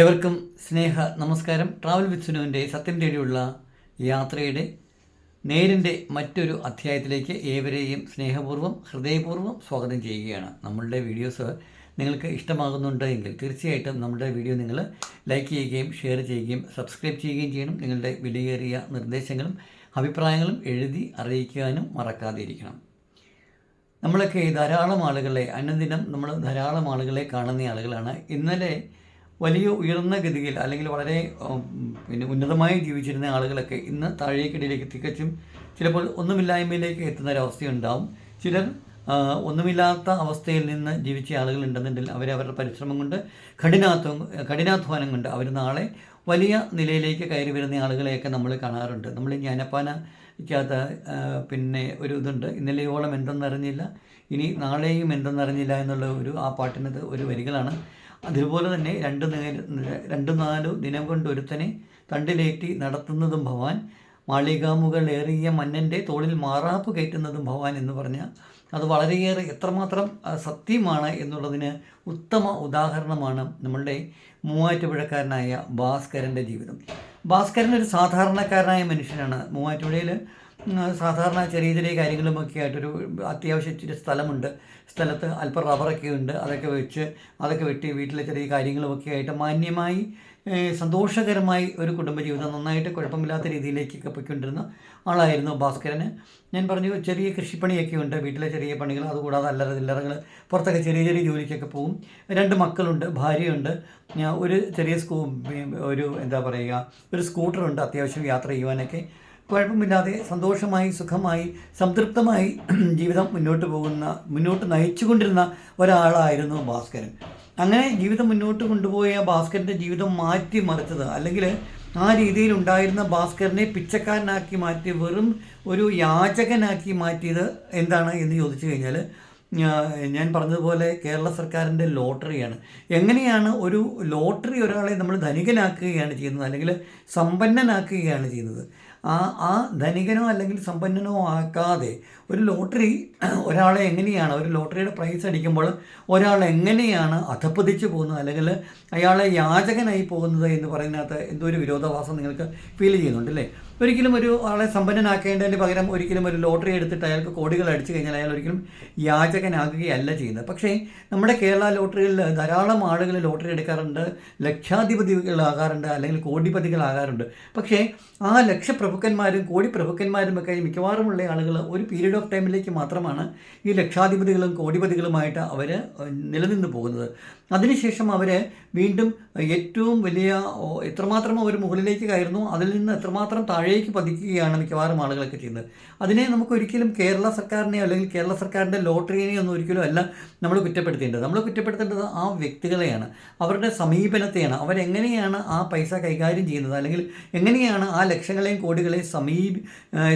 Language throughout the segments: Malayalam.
ഏവർക്കും സ്നേഹ നമസ്കാരം. ട്രാവൽ വിത്ത് സുനുവിന്റെ സത്യം തേടിയുള്ള യാത്രയുടെ നേരിന്റെ മറ്റൊരു അധ്യായത്തിലേക്ക് ഏവരെയും സ്നേഹപൂർവം ഹൃദയപൂർവം സ്വാഗതം ചെയ്യുകയാണ്. നമ്മളുടെ വീഡിയോസ് നിങ്ങൾക്ക് ഇഷ്ടമാകുന്നുണ്ട് എങ്കിൽ തീർച്ചയായിട്ടും നമ്മുടെ വീഡിയോ നിങ്ങൾ ലൈക്ക് ചെയ്യുകയും ഷെയർ ചെയ്യുകയും സബ്സ്ക്രൈബ് ചെയ്യുകയും ചെയ്യണം. നിങ്ങളുടെ വിലയേറിയ നിർദ്ദേശങ്ങളും അഭിപ്രായങ്ങളും എഴുതി അറിയിക്കാനും മറക്കാതിരിക്കണം. നമ്മളൊക്കെ ധാരാളം ആളുകളെ അനുദിനം നമ്മൾ ധാരാളം ആളുകളെ കാണുന്ന ആളുകളാണ്. ഇന്നലെ വലിയ ഉയർന്ന ഗതിയിൽ അല്ലെങ്കിൽ വളരെ പിന്നെ ഉന്നതമായി ജീവിച്ചിരുന്ന ആളുകളൊക്കെ ഇന്ന് താഴേക്കിടയിലേക്ക് തികച്ചും ചിലപ്പോൾ ഒന്നുമില്ലായ്മയിലേക്ക് എത്തുന്ന ഒരവസ്ഥയുണ്ടാവും. ചിലർ ഒന്നുമില്ലാത്ത അവസ്ഥയിൽ നിന്ന് ജീവിച്ച ആളുകളുണ്ടെന്നുണ്ടെങ്കിൽ അവർ അവരുടെ പരിശ്രമം കൊണ്ട് കഠിനാധ്വാനം കഠിനാധ്വാനം കൊണ്ട് അവർ നാളെ വലിയ നിലയിലേക്ക് കയറി വരുന്ന ആളുകളെയൊക്കെ നമ്മൾ കാണാറുണ്ട്. നമ്മൾ ജ്ഞാനപ്പാനയ്ക്കകത്ത് പിന്നെ ഒരു ഇതുണ്ട്. ഇന്നലെയോളം എന്തെന്നറിഞ്ഞില്ല ഇനി നാളെയും എന്തെന്നറിഞ്ഞില്ല എന്നുള്ള ഒരു ആ പാട്ടിനത് ഒരു വരികളാണ്. അതുപോലെ തന്നെ രണ്ട് രണ്ടു നാലു ദിനം കൊണ്ട് ഒരുത്തനെ തണ്ടിലേറ്റി നടത്തുന്നതും ഭവാൻ മാളികാമുകളേറിയ മന്നന്റെ തോളിൽ മാറാപ്പ് കയറ്റുന്നതും ഭവാൻ എന്ന് പറഞ്ഞ അത് വളരെയേറെ എത്രമാത്രം സത്യമാണ് എന്നുള്ളതിന് ഉത്തമ ഉദാഹരണമാണ് നമ്മളുടെ മൂവാറ്റുപുഴക്കാരനായ ഭാസ്കരന്റെ ജീവിതം. ഭാസ്കരൻ ഒരു സാധാരണക്കാരനായ മനുഷ്യനാണ്. മൂവാറ്റുപുഴയിൽ സാധാരണ ചെറിയ ചെറിയ കാര്യങ്ങളുമൊക്കെ ആയിട്ടൊരു അത്യാവശ്യം ഇച്ചിരി സ്ഥലമുണ്ട്. സ്ഥലത്ത് അല്പം റബ്ബറൊക്കെ ഉണ്ട്. അതൊക്കെ വെച്ച് അതൊക്കെ വെട്ടി വീട്ടിലെ ചെറിയ കാര്യങ്ങളുമൊക്കെ ആയിട്ട് മാന്യമായി സന്തോഷകരമായി ഒരു കുടുംബജീവിതം നന്നായിട്ട് കുഴപ്പമില്ലാത്ത രീതിയിലേക്കൊക്കെ പോയിക്കൊണ്ടിരുന്ന ആളായിരുന്നു ഭാസ്കരന്. ഞാൻ പറഞ്ഞു ചെറിയ കൃഷിപ്പണിയൊക്കെ ഉണ്ട്. വീട്ടിലെ ചെറിയ പണികൾ അതുകൂടാതെ അല്ലറ ചില്ലറകൾ പുറത്തൊക്കെ ചെറിയ ചെറിയ ജോലിക്കൊക്കെ പോകും. രണ്ട് മക്കളുണ്ട് ഭാര്യയുണ്ട്. ഒരു ചെറിയ സ്കൂ ഒരു എന്താ പറയുക ഒരു സ്കൂട്ടറുണ്ട് അത്യാവശ്യം യാത്ര ചെയ്യുവാനൊക്കെ. കുഴപ്പമില്ലാതെ സന്തോഷമായി സുഖമായി സംതൃപ്തമായി ജീവിതം മുന്നോട്ട് പോകുന്ന മുന്നോട്ട് നയിച്ചുകൊണ്ടിരുന്ന ഒരാളായിരുന്നു ഭാസ്കരൻ. അങ്ങനെ ജീവിതം മുന്നോട്ട് കൊണ്ടുപോയ ഭാസ്കരന്റെ ജീവിതം മാറ്റി മറിച്ചത് അല്ലെങ്കിൽ ആ രീതിയിൽ ഉണ്ടായിരുന്ന ഭാസ്കരനെ പിച്ചക്കാരനാക്കി മാറ്റി വെറും ഒരു യാചകനാക്കി മാറ്റിയത് എന്താണ് എന്ന് ചോദിച്ചു കഴിഞ്ഞാൽ ഞാൻ പറഞ്ഞതുപോലെ കേരള സർക്കാരിന്റെ ലോട്ടറിയാണ്. എങ്ങനെയാണ് ഒരു ലോട്ടറി ഒരാളെ നമ്മൾ ധനികനാക്കുകയാണ് ചെയ്യുന്നത്? അല്ലെങ്കിൽ സമ്പന്നനാക്കുകയാണ് ചെയ്യുന്നത്? ആ ആ ധനികനോ അല്ലെങ്കിൽ സമ്പന്നനോ ആക്കാതെ ഒരു ലോട്ടറി ഒരാളെ എങ്ങനെയാണ് ഒരു ലോട്ടറിയുടെ പ്രൈസ് അടിക്കുമ്പോൾ ഒരാൾ എങ്ങനെയാണ് അധപ്പതിച്ചു പോകുന്നത്? അല്ലെങ്കിൽ അയാളെ യാചകനായി പോകുന്നത് എന്ന് പറയുന്നതിനകത്ത് എന്തോ ഒരു വിരോധാഭാസം നിങ്ങൾക്ക് ഫീൽ ചെയ്യുന്നുണ്ട് അല്ലേ? ഒരിക്കലും ഒരു ആളെ സമ്പന്നനാക്കേണ്ടതിന് പകരം ഒരിക്കലും ഒരു ലോട്ടറി എടുത്തിട്ട് അയാൾക്ക് കോടികൾ അടിച്ചു കഴിഞ്ഞാൽ അയാൾ ഒരിക്കലും യാചകനാകുകയല്ല ചെയ്യുന്നത്. പക്ഷേ നമ്മുടെ കേരള ലോട്ടറികളിൽ ധാരാളം ആളുകൾ ലോട്ടറി എടുക്കാറുണ്ട് ലക്ഷാധിപതികളാകാറുണ്ട് അല്ലെങ്കിൽ കോടിപതികളാകാറുണ്ട് പക്ഷേ ആ ലക്ഷപ്രഭുക്കന്മാരും കോടി പ്രഭുക്കന്മാരും ഒക്കെ മിക്കവാറുമുള്ള ആളുകൾ ഒരു പീരീഡ് ഓഫ് ടൈമിലേക്ക് മാത്രമാണ് ഈ ലക്ഷാധിപതികളും കോടിപതികളുമായിട്ട് അവർ നിലനിന്ന് പോകുന്നത്. അതിനുശേഷം അവർ വീണ്ടും ഏറ്റവും വലിയ എത്രമാത്രം അവർ മുകളിലേക്ക് കയറുന്നു അതിൽ നിന്ന് എത്രമാത്രം താഴേക്ക് പതിക്കുകയാണ് മിക്കവാറും ആളുകളൊക്കെ ചെയ്യുന്നത്. അതിനെ നമുക്ക് ഒരിക്കലും കേരള സർക്കാരിനെയോ അല്ലെങ്കിൽ കേരള സർക്കാരിന്റെ ലോട്ടറിനെയോ ഒന്നും ഒരിക്കലും അല്ല നമ്മൾ കുറ്റപ്പെടുത്തേണ്ടത്. നമ്മൾ കുറ്റപ്പെടുത്തേണ്ടത് ആ വ്യക്തികളെയാണ്. അവരുടെ സമീപനത്തെയാണ്. അവരെങ്ങനെയാണ് ആ പൈസ കൈകാര്യം ചെയ്യുന്നത്? അല്ലെങ്കിൽ എങ്ങനെയാണ് ആ ലക്ഷങ്ങളെയും കോടികളെയും സമീപ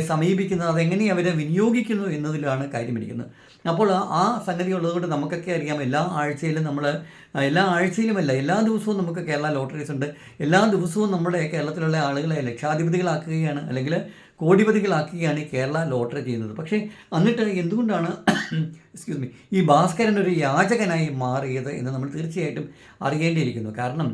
സമീപിക്കുന്നത്? അതെങ്ങനെ അവരെ വിനിയോഗിക്കുന്നു എന്നതിലാണ് കാര്യമിരിക്കുന്നത് അപ്പോൾ ആ സംഗതി ഉള്ളതുകൊണ്ട് നമുക്കൊക്കെ അറിയാം. എല്ലാ ആഴ്ചയിലും നമ്മൾ എല്ലാ ആഴ്ചയിലുമല്ല എല്ലാ ദിവസവും നമുക്ക് കേരള ലോട്ടറീസ് ഉണ്ട്. എല്ലാ ദിവസവും നമ്മുടെ കേരളത്തിലുള്ള ആളുകളെ ലക്ഷാധിപതികളാക്കുകയാണ് അല്ലെങ്കിൽ കോടിപതികളാക്കുകയാണ് കേരള ലോട്ടറി ചെയ്യുന്നത്. പക്ഷേ എന്നിട്ട് എന്തുകൊണ്ടാണ് എക്സ്ക്യൂസ് മീ ഈ ഭാസ്കരൻ ഒരു യാചകനായി മാറിയത് എന്ന് നമ്മൾ തീർച്ചയായിട്ടും അറിയേണ്ടിയിരിക്കുന്നു. കാരണം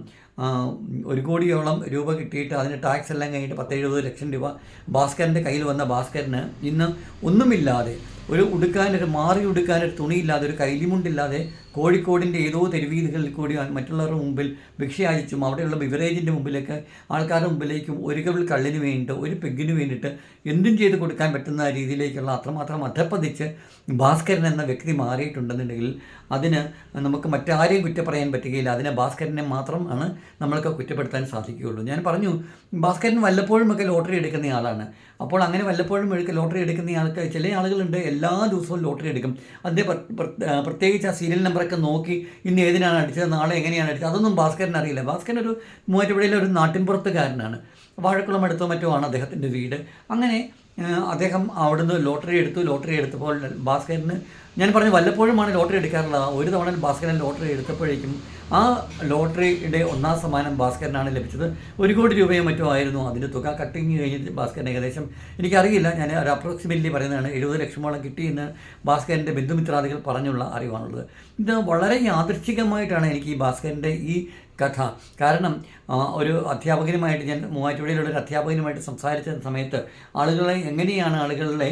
ഒരു കോടിയോളം രൂപ കിട്ടിയിട്ട് അതിന് ടാക്സ് എല്ലാം കഴിഞ്ഞിട്ട് പത്ത് എഴുപത് ലക്ഷം രൂപ ഭാസ്കരന്റെ കയ്യിൽ വന്ന ഭാസ്കരന് ഇന്ന് ഒന്നുമില്ലാതെ ഒരു ഉടുക്കാനൊരു മാറി ഉടുക്കാനൊരു തുണിയില്ലാതെ ഒരു കൈലിമുണ്ടില്ലാതെ കോഴിക്കോടിന്റെ ഏതോ തെരുവീതികളിൽ കൂടി മറ്റുള്ളവരുടെ മുമ്പിൽ ഭിക്ഷയായിച്ചും അവിടെയുള്ള ബിവറേജിന്റെ മുമ്പിലേക്ക് ആൾക്കാരുടെ മുമ്പിലേക്കും ഒരു കവിൾ കള്ളിന് വേണ്ടിയിട്ട് ഒരു പെഗ്ഗിന് വേണ്ടിയിട്ട് എന്തും ചെയ്ത് കൊടുക്കാൻ പറ്റുന്ന രീതിയിലേക്കുള്ള അത്രമാത്രം അധപ്പതിച്ച് ഭാസ്കരൻ എന്ന വ്യക്തി മാറിയിട്ടുണ്ടെന്നുണ്ടെങ്കിൽ അതിന് നമുക്ക് മറ്റാരെയും കുറ്റം പറയാൻ പറ്റുകയില്ല. അതിനെ ഭാസ്കരനെ മാത്രമാണ് നമ്മൾക്ക് കുറ്റപ്പെടുത്താൻ സാധിക്കുകയുള്ളൂ. ഞാൻ പറഞ്ഞു ഭാസ്കരൻ വല്ലപ്പോഴും ഒക്കെ ലോട്ടറി എടുക്കുന്ന ആളാണ്. അപ്പോൾ അങ്ങനെ വല്ലപ്പോഴും ഒഴുക്ക് ലോട്ടറി എടുക്കുന്ന ആൾക്ക് ചില ആളുകളുണ്ട് എല്ലാ ദിവസവും ലോട്ടറി എടുക്കും. അതിന്റെ പ്രത്യേകിച്ച് ആ സീരിയൽ നമ്പറൊക്കെ നോക്കി ഇന്ന് ഏതിനാണ് അടിച്ചത് നാളെ എങ്ങനെയാണ് അടിച്ചത് അതൊന്നും ഭാസ്കരൻ അറിയില്ല. ഭാസ്കരൻ ഒരു മൂവാറ്റുപുഴയിലെ ഒരു നാട്ടിൻപുറത്തുകാരനാണ്. വാഴക്കുളം അടുത്തോ മറ്റോ ആണ് അദ്ദേഹത്തിന്റെ വീട്. അങ്ങനെ അദ്ദേഹം അവിടുന്ന് ലോട്ടറി എടുത്തു ലോട്ടറി എടുത്തപ്പോൾ ഭാസ്കരന് ഞാൻ പറഞ്ഞു വല്ലപ്പോഴുമാണ് ലോട്ടറി എടുക്കാറുള്ളത്. ഒരു തവണ ഭാസ്കരൻ ലോട്ടറി എടുത്തപ്പോഴേക്കും ആ ലോട്ടറിയുടെ ഒന്നാം സമ്മാനം ഭാസ്കരനാണ് ലഭിച്ചത്. ഒരു കോടി രൂപയോ മറ്റോ ആയിരുന്നു. അതിന്റെ തുക കട്ടിങ് കഴിഞ്ഞിട്ട് ഭാസ്കരൻ ഏകദേശം എനിക്കറിയില്ല ഞാൻ ഒരു അപ്രോക്സിമേറ്റ്ലി പറയുന്നതാണ് എഴുപത് ലക്ഷമോളം കിട്ടിയെന്ന് ഭാസ്കരന്റെ ബന്ധുമിത്രാദികൾ പറഞ്ഞുള്ള അറിവാണുള്ളത്. ഇത് വളരെ യാദൃച്ഛികമായിട്ടാണ് എനിക്ക് ഈ ഭാസ്കരന്റെ ഈ കഥ. കാരണം ഒരു അധ്യാപകനുമായിട്ട് ഞാൻ മൂവാറ്റുപുഴയിലുള്ള ഒരു അധ്യാപകനുമായിട്ട് സംസാരിച്ച സമയത്ത് ആളുകളെ എങ്ങനെയാണ് ആളുകളുടെ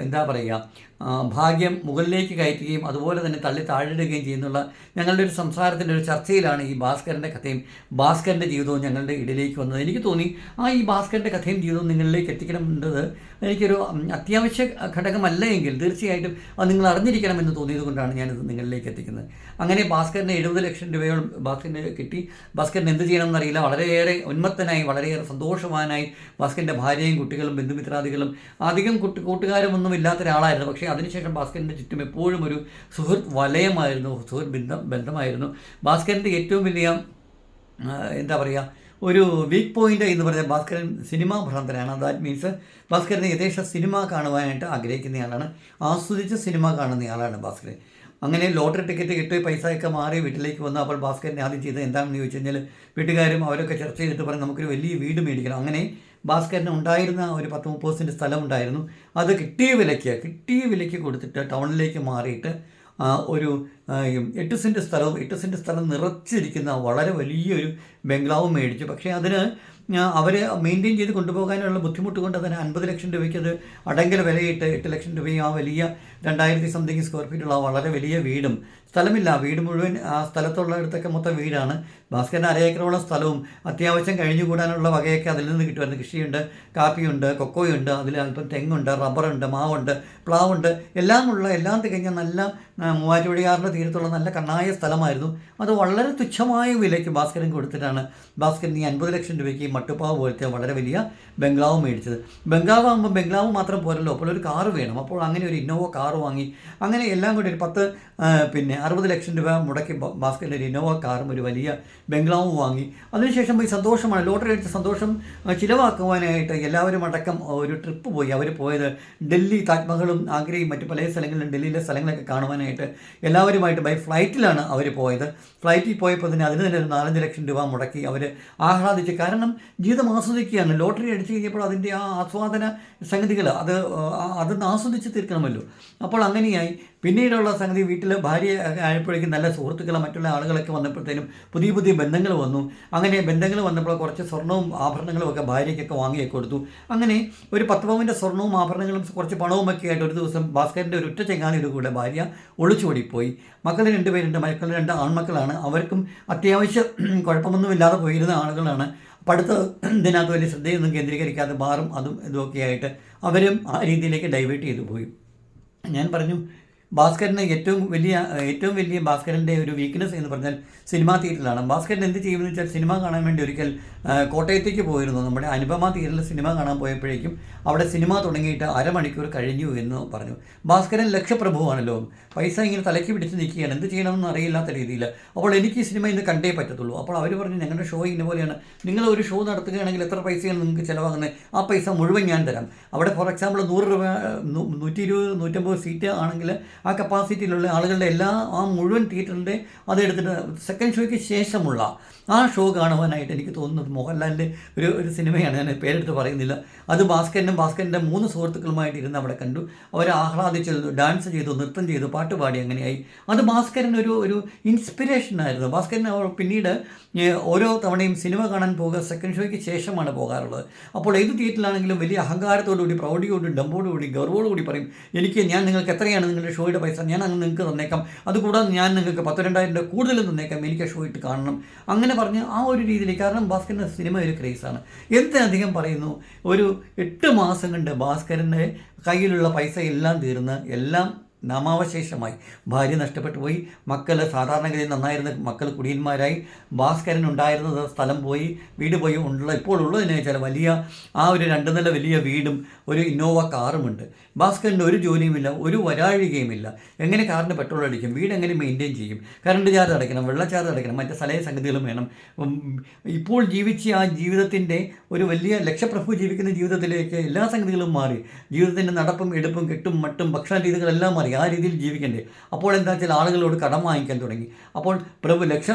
എന്താ പറയുക ഭാഗ്യം മുകളിലേക്ക് കയറ്റുകയും അതുപോലെ തന്നെ തള്ളി താഴെടുക്കുകയും ചെയ്യുന്നുള്ള ഞങ്ങളുടെ ഒരു സംസാരത്തിന്റെ ഒരു ചർച്ചയിലാണ് ഈ ഭാസ്കരന്റെ കഥയും ഭാസ്കരന്റെ ജീവിതവും ഞങ്ങളുടെ ഇടയിലേക്ക് വന്നത്. എനിക്ക് തോന്നി ആ ഈ ഭാസ്കരന്റെ കഥയും ജീവിതവും നിങ്ങളിലേക്ക് എത്തിക്കണമെന്നത് എനിക്കൊരു അത്യാവശ്യ ഘടകമല്ല എങ്കിൽ തീർച്ചയായിട്ടും അത് നിങ്ങൾ അറിഞ്ഞിരിക്കണമെന്ന് തോന്നിയത് കൊണ്ടാണ് ഞാനിത് നിങ്ങളിലേക്ക് എത്തിക്കുന്നത്. അങ്ങനെ ഭാസ്കരന് എഴുപത് ലക്ഷം രൂപയോളം ഭാസ്കരന് കിട്ടി. ഭാസ്കരൻ എന്ത് ചെയ്യണമെന്ന് അറിയില്ല. വളരെയേറെ ഉന്മത്തനായി വളരെയേറെ സന്തോഷവാനായി ഭാസ്കരന്റെ ഭാര്യയും കുട്ടികളും ബന്ധുമിത്രാദികളും അധികം കൂട്ട് കൂട്ടുകാരും ഒന്നും ഇല്ലാത്ത ഒരാളായിരുന്നു പക്ഷേ അതിനുശേഷം ഭാസ്കരന്റെ ചുറ്റും എപ്പോഴും ഒരു സുഹൃത്ത് വലയമായിരുന്നു സുഹൃത്ത് ബന്ധം ബന്ധമായിരുന്നു. ഭാസ്കരന്റെ ഏറ്റവും വലിയ എന്താ പറയുക ഒരു വീക്ക് പോയിന്റ് എന്ന് പറഞ്ഞാൽ ഭാസ്കരൻ സിനിമാ ഭ്രാന്തനാണ്. ദാറ്റ് മീൻസ് ഭാസ്കരൻ യഥേഷ സിനിമ കാണുവാനായിട്ട് ആഗ്രഹിക്കുന്നയാളാണ് ആസ്വദിച്ച് സിനിമ കാണുന്നയാളാണ് ഭാസ്കരൻ അങ്ങനെ ലോട്ടറി ടിക്കറ്റ് കിട്ടി പൈസയൊക്കെ മാറി വീട്ടിലേക്ക് വന്നു. അപ്പോൾ ഭാസ്കരനെ ആദ്യം ചെയ്തത് എന്താണെന്ന് ചോദിച്ചു കഴിഞ്ഞാൽ വീട്ടുകാരും അവരൊക്കെ ചർച്ച ചെയ്തിട്ട് പറഞ്ഞു നമുക്കൊരു വലിയ വീട് മേടിക്കണം. അങ്ങനെ ഭാസ്കരന് ഉണ്ടായിരുന്ന ഒരു പത്ത് മുപ്പത് സെന്റ് സ്ഥലം ഉണ്ടായിരുന്നു അത് കിട്ടിയ വിലയ്ക്ക് കിട്ടിയ വിലയ്ക്ക് കൊടുത്തിട്ട് ടൗണിലേക്ക് മാറിയിട്ട് ഒരു എട്ട് സെന്റ് സ്ഥലവും എട്ട് സെന്റ് സ്ഥലം നിറച്ചിരിക്കുന്ന വളരെ വലിയൊരു ബംഗ്ലാവും മേടിച്ചു. പക്ഷേ അതിന് അവർ മെയിന്റെയിൻ ചെയ്ത് കൊണ്ടുപോകാനുള്ള ബുദ്ധിമുട്ട് കൊണ്ട് അതിന് അൻപത് ലക്ഷം രൂപയ്ക്ക് അത് അടങ്കൽ വിലയിട്ട് എട്ട് ലക്ഷം രൂപയും ആ വലിയ രണ്ടായിരത്തി സംതിങ് സ്ക്വയർ ഫീറ്റുള്ള വളരെ വലിയ വീടും സ്ഥലമില്ല. വീട് മുഴുവൻ ആ സ്ഥലത്തുള്ള അടുത്തൊക്കെ മൊത്തം വീടാണ്. ഭാസ്കരന് അരയേക്കറോളം സ്ഥലവും അത്യാവശ്യം കഴിഞ്ഞുകൂടാനുള്ള വകയൊക്കെ അതിൽ നിന്ന് കിട്ടുമായിരുന്നു കൃഷിയുണ്ട് കാപ്പിയുണ്ട് കൊക്കോയുണ്ട് അതിൽ അല്പം തെങ്ങുണ്ട് റബ്ബറുണ്ട് മാവുണ്ട് പ്ലാവുണ്ട്. എല്ലാമുള്ള എല്ലാം തികഞ്ഞ നല്ല മൂവാറ്റുപടിയാറിന്റെ തീരത്തുള്ള നല്ല കണ്ണായ സ്ഥലമായിരുന്നു. അത് വളരെ തുച്ഛമായ വിലയ്ക്ക് ഭാസ്കരൻ കൊടുത്തിട്ടാണ്. ഭാസ്കരൻ ഈ അൻപത് ലക്ഷം രൂപയ്ക്ക് മട്ടുപ്പാവ് പോലത്തെ വളരെ വലിയ ബംഗ്ലാവ് മേടിച്ചത്. ബംഗ്ലാവ് ആകുമ്പോൾ ബംഗ്ലാവ് മാത്രം പോരല്ലോ. അപ്പോൾ ഒരു കാറ് വേണം. അപ്പോൾ അങ്ങനെ ഒരു ഇന്നോവ കാറ് വാങ്ങി. അങ്ങനെ എല്ലാം കൂടി ഒരു പത്ത് പിന്നെ അറുപത് ലക്ഷം രൂപ മുടക്കി ഭാസ്കറിന്റെ ഒരു ഇന്നോവ കാറും ഒരു വലിയ ബംഗ്ലാവും വാങ്ങി. അതിനുശേഷം ഈ സന്തോഷമാണ്. ലോട്ടറി അടിച്ച സന്തോഷം ചിലവാക്കുവാനായിട്ട് എല്ലാവരും അടക്കം ഒരു ട്രിപ്പ് പോയി. അവർ പോയത് ഡൽഹി താജ്മഹലും ആഗ്രയും മറ്റു പല സ്ഥലങ്ങളിലും ഡൽഹിയിലെ സ്ഥലങ്ങളൊക്കെ കാണുവാനായിട്ട് എല്ലാവരുമായിട്ട് ബൈ ഫ്ലൈറ്റിലാണ് അവർ പോയത്. ഫ്ലൈറ്റിൽ പോയപ്പോൾ തന്നെ അതിന് തന്നെ ഒരു നാലഞ്ച് ലക്ഷം രൂപ മുടക്കി അവർ ആഹ്ലാദിച്ച്. കാരണം ജീവിതം ആസ്വദിക്കുകയാണ്. ലോട്ടറി അടിച്ചു കഴിഞ്ഞപ്പോൾ അതിന്റെ ആ ആസ്വാദന സംഗതികൾ അത് അതൊന്ന് ആസ്വദിച്ച് തീർക്കണമല്ലോ. അപ്പോൾ അങ്ങനെയായി. പിന്നീടുള്ള സംഗതി വീട്ടിൽ ഭാര്യ ആയപ്പോഴേക്കും നല്ല സുഹൃത്തുക്കളും മറ്റുള്ള ആളുകളൊക്കെ വന്നപ്പോഴത്തേനും പുതിയ പുതിയ ബന്ധങ്ങൾ വന്നു. അങ്ങനെ ബന്ധങ്ങൾ വന്നപ്പോൾ കുറച്ച് സ്വർണവും ആഭരണങ്ങളും ഒക്കെ ഭാര്യയ്ക്കൊക്കെ വാങ്ങിയൊക്കെ കൊടുത്തു. അങ്ങനെ ഒരു പത്ത് പവന്റെ സ്വർണവും ആഭരണങ്ങളും കുറച്ച് പണവും ഒക്കെ ആയിട്ട് ഒരു ദിവസം ഭാസ്കരന്റെ ഒരു ഒറ്റ ചെങ്ങാലിയുടെ കൂടെ ഭാര്യ ഒളിച്ചോടിപ്പോയി. മക്കൾ രണ്ടുപേരുണ്ട്. മക്കൾ രണ്ട് ആൺമക്കളാണ്. അവർക്കും അത്യാവശ്യം കുഴപ്പമൊന്നുമില്ലാതെ പോയിരുന്ന ആളുകളാണ്. പഠിത്ത ഇതിനകത്ത് വലിയ ശ്രദ്ധയൊന്നും കേന്ദ്രീകരിക്കാതെ ബാറും അതും ഇതുമൊക്കെ ആയിട്ട് അവരും ആ രീതിയിലേക്ക് ഡൈവേർട്ട് ചെയ്തു പോയി. ഞാൻ പറഞ്ഞു ഭാസ്കരന് ഏറ്റവും വലിയ ഏറ്റവും വലിയ ഭാസ്കരന്റെ ഒരു വീക്ക്നെസ് എന്ന് പറഞ്ഞാൽ സിനിമാ തിയേറ്ററിലാണ് ഭാസ്കരൻ എന്ത് ചെയ്യുമെന്ന് വെച്ചാൽ സിനിമ കാണാൻ വേണ്ടി ഒരിക്കൽ കോട്ടയത്തേക്ക് പോയിരുന്നു. നമ്മുടെ അനുപമ തിയേറ്ററിൽ സിനിമ കാണാൻ പോയപ്പോഴേക്കും അവിടെ സിനിമ തുടങ്ങിയിട്ട് അരമണിക്കൂർ കഴിഞ്ഞു എന്ന് പറഞ്ഞു. ഭാസ്കരൻ ലക്ഷപ്രഭുവാണല്ലോ. പൈസ ഇങ്ങനെ തലയ്ക്ക് പിടിച്ച് നിൽക്കുകയാണ്. എന്ത് ചെയ്യണമെന്ന് അറിയില്ലാത്ത രീതിയിൽ. അപ്പോൾ എനിക്ക് ഈ സിനിമ ഇന്ന് കണ്ടേ പറ്റത്തുള്ളൂ. അപ്പോൾ അവർ പറഞ്ഞു ഞങ്ങളുടെ ഷോ ഇന്ന പോലെയാണ്. നിങ്ങൾ ഒരു ഷോ നടത്തുകയാണെങ്കിൽ എത്ര പൈസയാണ് നിങ്ങൾക്ക് ചിലവാകുന്നത്? ആ പൈസ മുഴുവൻ ഞാൻ തരാം. അവിടെ ഫോർ എക്സാമ്പിൾ നൂറ് രൂപ നൂറ്റി ഇരുപത് നൂറ്റമ്പത് സീറ്റ് ആണെങ്കിൽ ആ കപ്പാസിറ്റിയിലുള്ള ആളുകളുടെ എല്ലാ ആ മുഴുവൻ തിയേറ്ററിന്റെ അതെടുത്തിട്ട് സെക്കൻഡ് ഷോയ്ക്ക് ശേഷമുള്ള ആ ഷോ കാണുവാനായിട്ട് എനിക്ക് തോന്നുന്നത് മോഹൻലാലിന്റെ ഒരു ഒരു സിനിമയാണ്. ഞാൻ പേരെടുത്ത് പറയുന്നില്ല. അത് ഭാസ്കരനും ഭാസ്കരന്റെ മൂന്ന് സുഹൃത്തുക്കളുമായിട്ട് ഇരുന്ന് അവിടെ കണ്ടു. അവർ ആഹ്ലാദിച്ചു ഡാൻസ് ചെയ്തു നൃത്തം ചെയ്തു പാട്ടുപാടി അങ്ങനെയായി. അത് ഭാസ്കരൻ ഒരു ഒരു ഇൻസ്പിറേഷൻ ആയിരുന്നു. ഭാസ്കരൻ പിന്നീട് ഓരോ തവണയും സിനിമ കാണാൻ പോകുക സെക്കൻഡ് ഷോയ്ക്ക് ശേഷമാണ് പോകാറുള്ളത്. അപ്പോൾ ഏത് തിയേറ്ററിലാണെങ്കിലും വലിയ അഹങ്കാരത്തോടുകൂടി പ്രൗഢിയോടും ഡമ്പോടുകൂടി ഗർവോടുകൂടി പറയും എനിക്ക് ഞാൻ നിങ്ങൾക്ക് എത്രയാണ് നിങ്ങളുടെ ഷോയുടെ പൈസ ഞാൻ അങ്ങ് നിങ്ങൾക്ക് തന്നേക്കാം. അതുകൂടാതെ ഞാൻ നിങ്ങൾക്ക് പത്ത് രണ്ടായിരം രൂപ കൂടുതലും തന്നേക്കാം. എനിക്ക് ഷോ ഇട്ട് കാണണം. അങ്ങനെ പറഞ്ഞ് ആ ഒരു രീതിയിൽ കാരണം ഭാസ്കരന്റെ സിനിമ ഒരു ക്രേസാണ് എന്തിനധികം പറയുന്നു ഒരു എട്ട് മാസം കൊണ്ട് ഭാസ്കരന്റെ കയ്യിലുള്ള പൈസ എല്ലാം തീർന്ന് എല്ലാം നാമാവശേഷമായി. ഭാര്യ നഷ്ടപ്പെട്ടു പോയി. മക്കൾ സാധാരണഗതിയിൽ നന്നായിരുന്ന മക്കൾ കുടിയന്മാരായി. ഭാസ്കരൻ ഉണ്ടായിരുന്നത് സ്ഥലം പോയി. വീട് പോയി. ഉള്ള ഇപ്പോൾ ഉള്ളതെന്ന് വെച്ചാൽ വലിയ ആ ഒരു രണ്ട് നില വലിയ വീടും ഒരു ഇന്നോവ കാറുമുണ്ട് ഭാസ്കരന്റെ ഒരു ജോലിയുമില്ല ഒരു വരാഴികയുമില്ല. എങ്ങനെ കാറിന് പെട്രോൾ അടിക്കും? വീട് എങ്ങനെ മെയിന്റെയിൻ ചെയ്യും? കറണ്ട് ചാർജ് അടയ്ക്കണം വെള്ള ചാർജ് അടയ്ക്കണം മറ്റ് സ്ഥലയ സംഗതികളും വേണം. ഇപ്പോൾ ജീവിച്ച ആ ജീവിതത്തിന്റെ ഒരു വലിയ ലക്ഷപ്രഭു ജീവിക്കുന്ന ജീവിതത്തിലേക്ക് എല്ലാ സംഗതികളും മാറി. ജീവിതത്തിന്റെ നടപ്പും എടുപ്പും കെട്ടും മട്ടും ഭക്ഷണ രീതികളെല്ലാം മാറി. മാറി ആ രീതിയിൽ ജീവിക്കണ്ടേ. അപ്പോൾ എന്താ വെച്ചാൽ ആളുകളോട് കടം വാങ്ങിക്കാൻ തുടങ്ങി. അപ്പോൾ പ്രഭു ലക്ഷ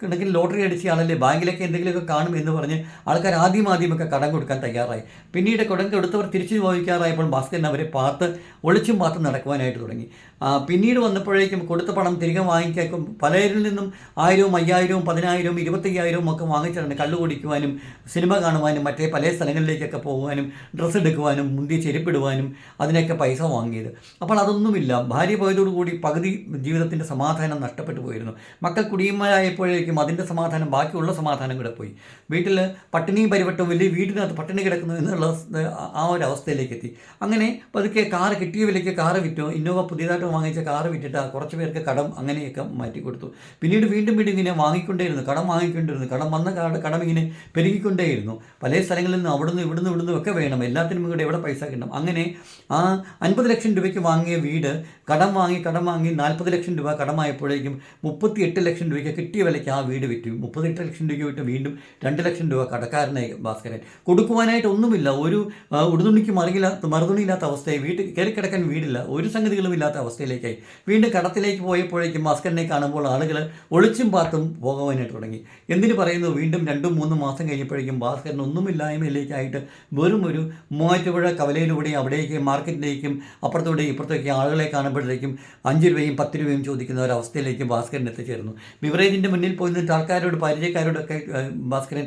കണക്കിന് ലോട്ടറി അടിച്ച ആളല്ലേ ബാങ്കിലൊക്കെ എന്തെങ്കിലുമൊക്കെ കാണും എന്ന് പറഞ്ഞ് ആൾക്കാർ ആദ്യം ആദ്യമൊക്കെ കടം കൊടുക്കാൻ തയ്യാറായി. പിന്നീട് കടം കൊടുത്തവർ തിരിച്ചു ചോദിക്കാറായപ്പോൾ ഭാസ്കരൻ അവരെ പാത്ത് ഒളിച്ചും പാത്ത് നടക്കുവാനായിട്ട് തുടങ്ങി. പിന്നീട് വന്നപ്പോഴേക്കും കൊടുത്ത പണം തിരികെ വാങ്ങിക്കാൻ പലരിൽ നിന്നും ആയിരവും അയ്യായിരവും പതിനായിരവും ഇരുപത്തയ്യായിരവും ഒക്കെ വാങ്ങിച്ചിട്ടുണ്ട് കള്ളു കുടിക്കുവാനും സിനിമ കാണുവാനും മറ്റേ പല സ്ഥലങ്ങളിലേക്കൊക്കെ പോകുവാനും ഡ്രസ്സ് എടുക്കുവാനും മുന്തിയ ചെരുപ്പിടുവാനും അതിനൊക്കെ പൈസ വാങ്ങിയത്. അപ്പോൾ അതൊന്നുമില്ല. ഭാര്യ പോയതോടുകൂടി പകുതി ജീവിതത്തിന്റെ സമാധാനം നഷ്ടപ്പെട്ടു പോയിരുന്നു. മക്കൾ കുടിയന്മാരായപ്പോഴേക്കും അതിന്റെ സമാധാനം ബാക്കിയുള്ള സമാധാനം കൂടെ പോയി. വീട്ടിൽ പട്ടിണിയും പരിവട്ടവും വലിയ വീടിനകത്ത് പട്ടിണി കിടക്കുന്നു എന്നുള്ള ആ ഒരു അവസ്ഥയിലേക്ക് എത്തി. അങ്ങനെ പതുക്കെ കാറ് കിട്ടിയ വിലയ്ക്ക് കാറ് വിറ്റു. ഇന്നോവ പുതിയതായിട്ട് വാങ്ങിച്ച കാറ് വിറ്റിട്ട് കുറച്ച് പേർക്ക് കടം അങ്ങനെയൊക്കെ മാറ്റി കൊടുത്തു. പിന്നീട് വീണ്ടും വീണ്ടും ഇങ്ങനെ വാങ്ങിക്കൊണ്ടേയിരുന്നു. കടം വാങ്ങിക്കൊണ്ടിരുന്നു. കടം വന്ന കാട് ഇങ്ങനെ പെരുകിക്കൊണ്ടേയിരുന്നു. പല സ്ഥലങ്ങളിൽ നിന്ന് അവിടുന്ന് ഇവിടുന്ന് ഇവിടുന്ന് ഒക്കെ വേണം. എല്ലാത്തിനും കൂടെ എവിടെ പൈസ കിട്ടണം? അങ്ങനെ ആ അൻപത് ലക്ഷം രൂപയ്ക്ക് വാങ്ങിയ വീട് കടം വാങ്ങി കടം വാങ്ങി നാൽപ്പത് ലക്ഷം രൂപ കടമായപ്പോഴേക്കും മുപ്പത്തി എട്ട് ലക്ഷം രൂപയ്ക്ക് കിട്ടിയ വിലയ്ക്ക് ആ വീട് വിറ്റു. മുപ്പത്തെട്ട് ലക്ഷം രൂപയ്ക്ക് വിട്ട് വീണ്ടും രണ്ട് ലക്ഷം രൂപ കടക്കാരനെ ഭാസ്കരൻ. കൊടുക്കുവാനായിട്ട് ഒന്നുമില്ല. ഒരു ഉടുതുണിക്ക് മറിയില്ലാത്ത മറുതുണിയില്ലാത്ത അവസ്ഥയായി. വീട്ട് കയറി കിടക്കാൻ വീടില്ല. ഒരു സംഗതികളും ഇല്ലാത്ത അവസ്ഥയിലേക്കായി. വീണ്ടും കടത്തിലേക്ക് പോയപ്പോഴേക്കും ഭാസ്കരനെ കാണുമ്പോൾ ആളുകൾ ഒളിച്ചും പാത്തും പോകാനായിട്ട് തുടങ്ങി. എന്തിനു പറയുന്നു? വീണ്ടും രണ്ടും മൂന്നും മാസം കഴിഞ്ഞപ്പോഴേക്കും ഭാസ്കരൻ ഒന്നുമില്ലായ്മയിലേക്കായിട്ട് വെറും ഒരു മൂവാറ്റുപുഴ കവലയിലൂടെയും അവിടേക്ക് മാർക്കറ്റിലേക്കും അപ്പുറത്തൂടെയും ഇപ്പുറത്തേക്ക് ആളുകളെ കാണുമ്പോഴത്തേക്കും അഞ്ച് രൂപയും പത്ത് രൂപയും ചോദിക്കുന്ന ഒരവസ്ഥയിലേക്ക് ഭാസ്കരൻ എത്തിച്ചേർന്നു ബിവറേജിന്റെ മുന്നിൽ പോയി നിന്നിട്ട് ആൾക്കാരോട് പരിചയക്കാരോടൊക്കെ ഭാസ്കരൻ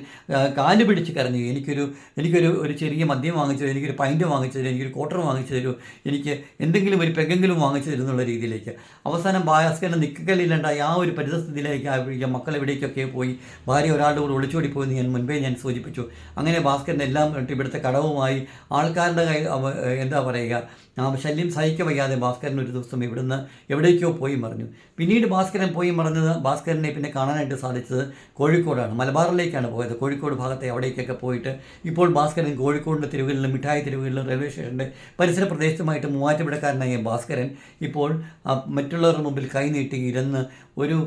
കാൽ പിടിച്ച് കരഞ്ഞു. എനിക്കൊരു എനിക്കൊരു ഒരു ചെറിയ മദ്യം വാങ്ങിച്ചു തരൂ എനിക്കൊരു പൈന്റ് വാങ്ങിച്ചു തരൂ എനിക്കൊരു ക്വാർട്ടർ വാങ്ങിച്ചു തരൂ എനിക്ക് എന്തെങ്കിലും ഒരു പെഗെങ്കിലും വാങ്ങിച്ചു തരും എന്നുള്ള രീതിയിലേക്ക്. അവസാനം ഭാസ്കരൻ നിൽക്കലില്ലാണ്ടായി ആ ഒരു പരിതസ്ഥിതിയിലേക്ക് ആയപ്പോഴേക്കും മക്കൾ എവിടേക്കൊക്കെ പോയി? ഭാര്യ ഒരാളുടെ കൂടെ ഒളിച്ചോടി പോയി ഞാൻ മുൻപേ ഞാൻ സൂചിപ്പിച്ചു. അങ്ങനെ ഭാസ്കരൻ എല്ലാം ഇവിടുത്തെ കടവുമായി ആൾക്കാരുടെ കൈ എന്താ പറയുക ശല്യം സഹിക്ക വയ്യാതെ ഭാസ്കരൻ ഒരു ദിവസം ഇവിടുന്ന് എവിടേക്കോ പോയി മറിഞ്ഞു. പിന്നീട് ഭാസ്കരൻ പോയി മറിഞ്ഞത് ഭാസ്കരനെ പിന്നെ കാണാനായിട്ട് സാധിച്ചത് കോഴിക്കോടാണ്. മലബാറിലേക്കാണ് പോയത്. കോഴിക്കോട് ഭാഗത്തെ അവിടേക്കൊക്കെ പോയിട്ട് ഇപ്പോൾ ഭാസ്കരൻ കോഴിക്കോടിന്റെ തെരുവുകളിലും മിഠായി തെരുവുകളിലും റെയിൽവേ സ്റ്റേഷന്റെ പരിസര പ്രദേശത്തുമായിട്ട് മൂവാറ്റുപുഴക്കാരനായ ഭാസ്കരൻ ഇപ്പോൾ മറ്റുള്ളവരുടെ മുമ്പിൽ കൈനീട്ടി ഇരുന്ന് ഒരു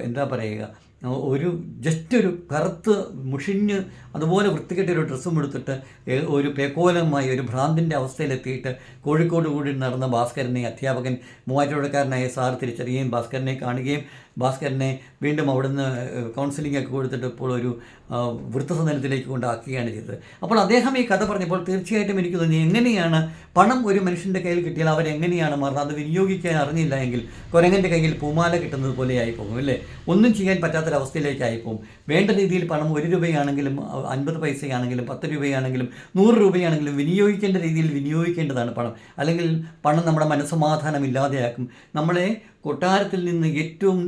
എന്താ പറയുക ഒരു ജസ്റ്റ് ഒരു കറുത്ത് മുഷിഞ്ഞ് അതുപോലെ വൃത്തികെട്ട ഒരു ഡ്രസ്സും എടുത്തിട്ട് ഒരു പേക്കോലമായി ഒരു ഭ്രാന്തിന്റെ അവസ്ഥയിലെത്തിയിട്ട് കോഴിക്കോട് കൂടി നടന്ന ഭാസ്കരനെ അധ്യാപകൻ മൂവാറ്റുപുഴക്കാരനായ സാർ തിരിച്ചറിയുകയും ഭാസ്കരനെ കാണുകയും ഭാസ്കരനെ വീണ്ടും അവിടുന്ന് കൗൺസിലിംഗ് ഒക്കെ കൊടുത്തിട്ട് ഇപ്പോൾ ഒരു വൃത്തസദനത്തിലേക്ക് കൊണ്ടാക്കുകയാണ് ചെയ്തത്. അപ്പോൾ അദ്ദേഹം ഈ കഥ പറഞ്ഞപ്പോൾ തീർച്ചയായിട്ടും എനിക്ക് തോന്നി എങ്ങനെയാണ് പണം ഒരു മനുഷ്യന്റെ കയ്യിൽ കിട്ടിയാൽ അവരെങ്ങനെയാണ് മാറുന്നത് അത് വിനിയോഗിക്കാൻ അറിഞ്ഞില്ല എങ്കിൽ കുരങ്ങന്റെ കയ്യിൽ പൂമാല കിട്ടുന്നത് പോലെയായി പോകും അല്ലേ? ഒന്നും ചെയ്യാൻ പറ്റാത്തൊരവസ്ഥയിലേക്കായി പോകും വേണ്ട രീതിയിൽ പണം ഒരു രൂപയാണെങ്കിലും അൻപത് പൈസയാണെങ്കിലും പത്ത് രൂപയാണെങ്കിലും നൂറ് രൂപയാണെങ്കിലും വിനിയോഗിക്കേണ്ട രീതിയിൽ വിനിയോഗിക്കേണ്ടതാണ് പണം. അല്ലെങ്കിൽ പണം നമ്മുടെ മനസ്സമാധാനം ഇല്ലാതെയാക്കും നമ്മളെ കൊട്ടാരത്തിൽ നിന്ന് ഏറ്റവും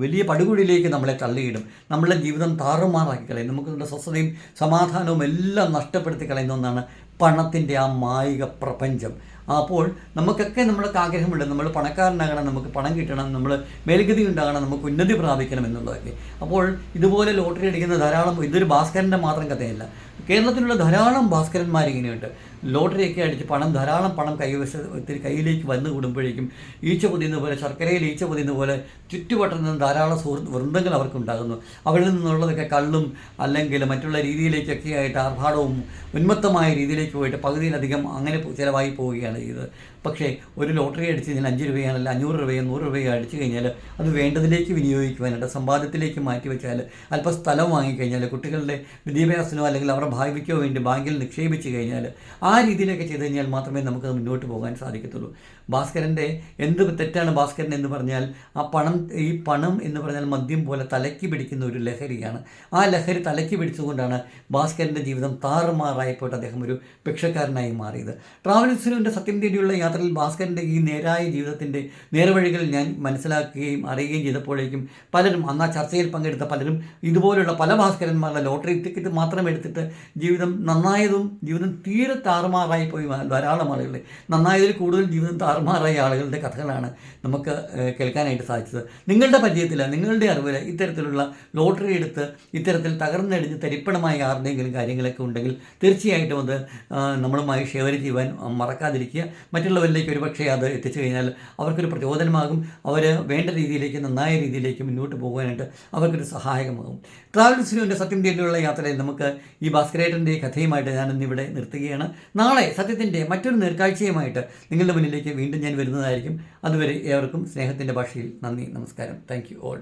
വലിയ പടുകുഴിയിലേക്ക് നമ്മളെ തള്ളിയിടും. നമ്മളെ ജീവിതം താറുമാറാക്കി കളയും. നമുക്ക് നമ്മുടെ സ്വസ്ഥതയും സമാധാനവും എല്ലാം നഷ്ടപ്പെടുത്തി കളയുന്ന ഒന്നാണ് പണത്തിന്റെ ആ മായിക പ്രപഞ്ചം. അപ്പോൾ നമുക്കൊക്കെ നമ്മൾക്ക് ആഗ്രഹമുണ്ട്. നമ്മൾ പണക്കാരനാകണം നമുക്ക് പണം കിട്ടണം നമ്മൾ മേൽഗതി ഉണ്ടാകണം നമുക്ക് ഉന്നതി പ്രാപിക്കണം എന്നുള്ളതൊക്കെ. അപ്പോൾ ഇതുപോലെ ലോട്ടറി അടിക്കുന്ന ധാരാളം ഇതൊരു ഭാസ്കരന്റെ മാത്രം കഥയല്ല. കേരളത്തിലുള്ള ധാരാളം ഭാസ്കരന്മാർ ഇങ്ങനെയുണ്ട്. ലോട്ടറിയൊക്കെ അടിച്ച് പണം ധാരാളം പണം കൈവശത്തിൽ കയ്യിലേക്ക് വന്നു കൂടുമ്പോഴേക്കും ഈച്ച പൊതിയുന്ന പോലെ ശർക്കരയിൽ ഈച്ച പൊതിയുന്ന പോലെ ചുറ്റുവട്ടം നിന്ന് ധാരാളം സുഹൃത്ത് വൃന്ദങ്ങൾ അവർക്കുണ്ടാകുന്നു. അവിടെ നിന്നുള്ളതൊക്കെ കള്ളും അല്ലെങ്കിൽ മറ്റുള്ള രീതിയിലേക്കൊക്കെ ആയിട്ട് ആർഭാടവും ഉന്മത്തമായ രീതിയിലേക്ക് പോയിട്ട് പകുതിയിലധികം അങ്ങനെ ചിലവായി പോവുകയാണ് ചെയ്തത്. പക്ഷേ ഒരു ലോട്ടറി അടിച്ച് കഴിഞ്ഞാൽ അഞ്ച് രൂപയാണ് രൂപയാണല്ല അഞ്ഞൂറ് രൂപയോ നൂറ് രൂപയോ അടിച്ചു കഴിഞ്ഞാൽ അത് വേണ്ടതിലേക്ക് വിനിയോഗിക്കുവാനായിട്ട് സമ്പാദ്യത്തിലേക്ക് മാറ്റി വെച്ചാൽ അല്പം സ്ഥലം വാങ്ങിക്കഴിഞ്ഞാൽ കുട്ടികളുടെ വിദ്യാഭ്യാസത്തിനോ അല്ലെങ്കിൽ അവരുടെ ഭാവിക്കോ വേണ്ടി ബാങ്കിൽ നിക്ഷേപിച്ച് കഴിഞ്ഞാൽ ആ രീതിയിലൊക്കെ ചെയ്ത് കഴിഞ്ഞാൽ മാത്രമേ നമുക്ക് മുന്നോട്ട് പോകാൻ സാധിക്കത്തുള്ളൂ. ഭാസ്കരന്റെ എന്ത് തെറ്റാണ് ഭാസ്കരൻ എന്ന് പറഞ്ഞാൽ ആ പണം ഈ പണം എന്ന് പറഞ്ഞാൽ മദ്യം പോലെ തലയ്ക്ക് പിടിക്കുന്ന ഒരു ലഹരിയാണ്. ആ ലഹരി തലയ്ക്ക് പിടിച്ചുകൊണ്ടാണ് ഭാസ്കരന്റെ ജീവിതം താറുമാറായപ്പോട്ട് അദ്ദേഹം ഒരു ഭിക്ഷക്കാരനായി മാറിയത്. ട്രാവലിൻസിനുവിന്റെ സത്യം തേടിയുള്ള യാത്രയിൽ ഭാസ്കരന്റെ ഈ നേരായ ജീവിതത്തിന്റെ നേർവഴികൾ ഞാൻ മനസ്സിലാക്കുകയും അറിയുകയും ചെയ്തപ്പോഴേക്കും പലരും അന്ന് ആ ചർച്ചയിൽ പങ്കെടുത്ത പലരും ഇതുപോലുള്ള പല ഭാസ്കരന്മാരുടെ ലോട്ടറി ടിക്കറ്റ് മാത്രം എടുത്തിട്ട് ജീവിതം നന്നായതും ജീവിതം തീരെ താറുമാറായി പോയി ധാരാളം ആളുകളെ. നന്നായതിൽ കൂടുതൽ ജീവിതം താറുമാറായ ആളുകളുടെ കഥകളാണ് നമുക്ക് കേൾക്കാനായിട്ട് സാധിച്ചത്. നിങ്ങളുടെ പരിചയത്തിൽ നിങ്ങളുടെ അറിവിൽ ഇത്തരത്തിലുള്ള ലോട്ടറി എടുത്ത് ഇത്തരത്തിൽ തകർന്നടിഞ്ഞ് തരിപ്പണമായ ആരുടെയെങ്കിലും കാര്യങ്ങളൊക്കെ ഉണ്ടെങ്കിൽ തീർച്ചയായിട്ടും അത് നമ്മളുമായി ഷെയർ ചെയ്യുവാൻ മറക്കാതിരിക്കുക. മറ്റുള്ളവരിലേക്ക് ഒരുപക്ഷെ അത് എത്തിച്ചു കഴിഞ്ഞാൽ അവർക്കൊരു പ്രചോദനമാകും. അവർ വേണ്ട രീതിയിലേക്ക് നന്നായ രീതിയിലേക്ക് മുന്നോട്ട് പോകാനായിട്ട് അവർക്കൊരു സഹായകമാകും. ട്രാവൽ സിനുവിന്റെ സത്യം തേടിയുള്ള യാത്രയിൽ നമുക്ക് ഈ ഭാസ്കരേട്ടന്റെ കഥയുമായിട്ട് ഞാൻ ഇന്നിവിടെ നിർത്തുകയാണ്. നാളെ സത്യത്തിന്റെ മറ്റൊരു നേർക്കാഴ്ചയുമായിട്ട് നിങ്ങളുടെ മുന്നിലേക്ക് വീണ്ടും ഞാൻ വരുന്നതായിരിക്കും. അതുവരെ ഏവർക്കും സ്നേഹത്തിന്റെ ഭാഷയിൽ നന്ദി നമസ്കാരം. Thank you all